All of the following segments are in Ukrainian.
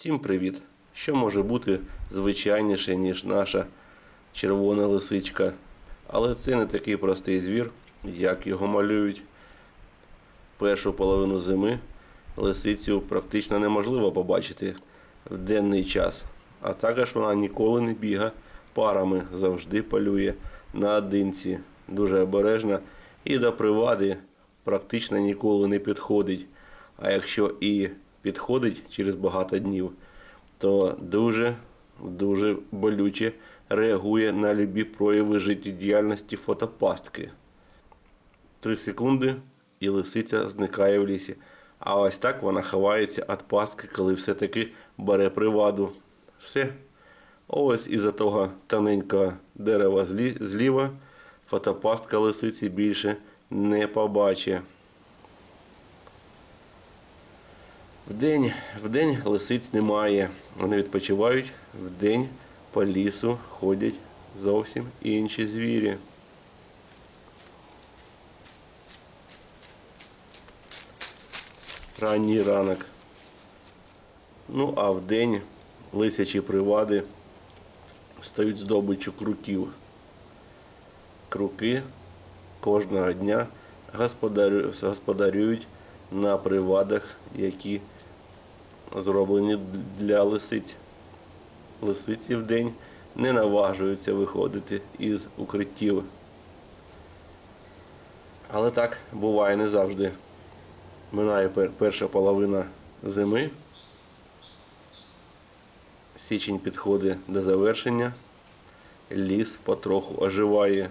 Всім привіт! Що може бути звичайніше, ніж наша червона лисичка? Але це не такий простий звір, як його малюють. Першу половину зими лисицю практично неможливо побачити в денний час. А також вона ніколи не біга парами, завжди полює наодинці, дуже обережна і до привади практично ніколи не підходить. А якщо і підходить через багато днів, то дуже дуже болюче реагує на любі прояви життєдіяльності фотопастки. Три секунди і лисиця зникає в лісі. А ось так вона ховається від пастки, коли все-таки бере приваду. Все. Ось із-за того тоненького дерева злі- зліва фотопастка лисиці більше не побачить. Вдень, вдень лисиць немає. Вони відпочивають, вдень по лісу ходять зовсім інші звірі. Ранній ранок. Ну, а вдень лисячі привади стають здобиччю круків. Круки кожного дня господарюють на привадах, які зроблені для лисиць. Лисиці вдень не наважуються виходити із укриттів. Але так буває не завжди. Минає перша половина зими. Січень підходить до завершення. Ліс потроху оживає.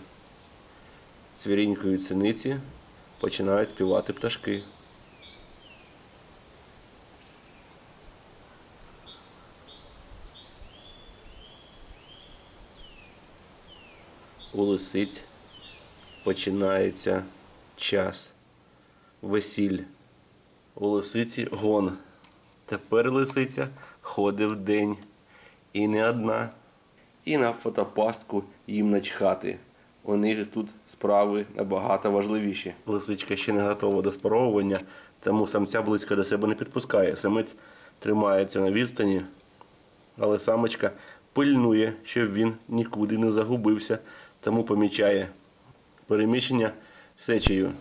Цвірінькою синиці починають співати пташки. У лисиць починається час весіль. У лисиці гон. Тепер лисиця ходить вдень. І не одна. І на фотопастку їм начхати. У них тут справи набагато важливіші. Лисичка ще не готова до спаровування, тому самця близько до себе не підпускає. Самець тримається на відстані, але самочка пильнує, щоб він нікуди не загубився, тому помічає переміщення сечею.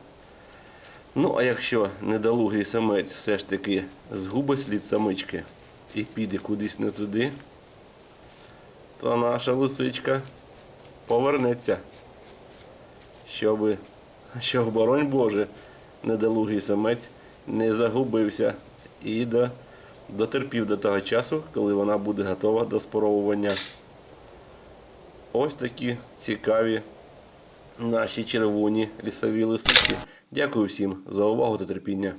Ну, а якщо недолугий самець все ж таки згубить слід самички і піде кудись не туди, то наша лисичка повернеться. Щоби, щоб, боронь Боже, недолугий самець не загубився і до, дотерпів до того часу, коли вона буде готова до споровування. Ось такі цікаві наші червоні лісові лисиці. Дякую всім за увагу та терпіння.